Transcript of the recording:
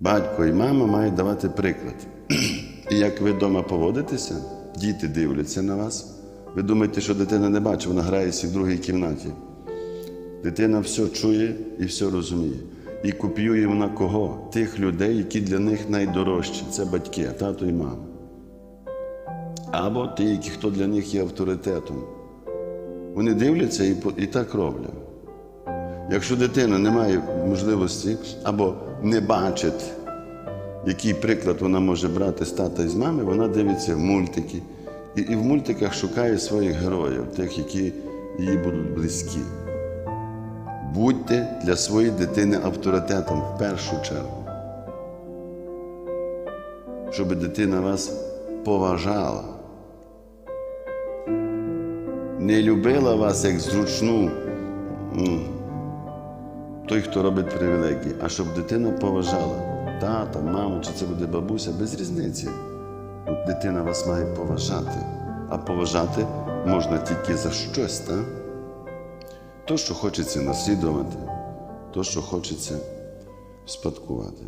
Батько і мама мають давати приклад. І як ви вдома поводитеся, діти дивляться на вас. Ви думаєте, що дитина не бачить, вона грається в другій кімнаті. Дитина все чує і все розуміє. І копіює вона кого? Тих людей, які для них найдорожчі. Це батьки, тато і мама. Або ті, які хто для них є авторитетом. Вони дивляться і, і так роблять. Якщо дитина не має можливості або не бачить, який приклад вона може брати з тата і з мами, вона дивиться мультики. І, і в мультиках шукає своїх героїв, тих, які їй будуть близькі. Будьте для своєї дитини авторитетом в першу чергу. Щоб дитина вас поважала. Не любила вас як зручну той, хто робить привілегії, а щоб дитина поважала тата, маму, чи це буде бабуся, без різниці. Дитина вас має поважати. А поважати можна тільки за щось, так? То, що хочеться наслідувати, то, що хочеться спадкувати.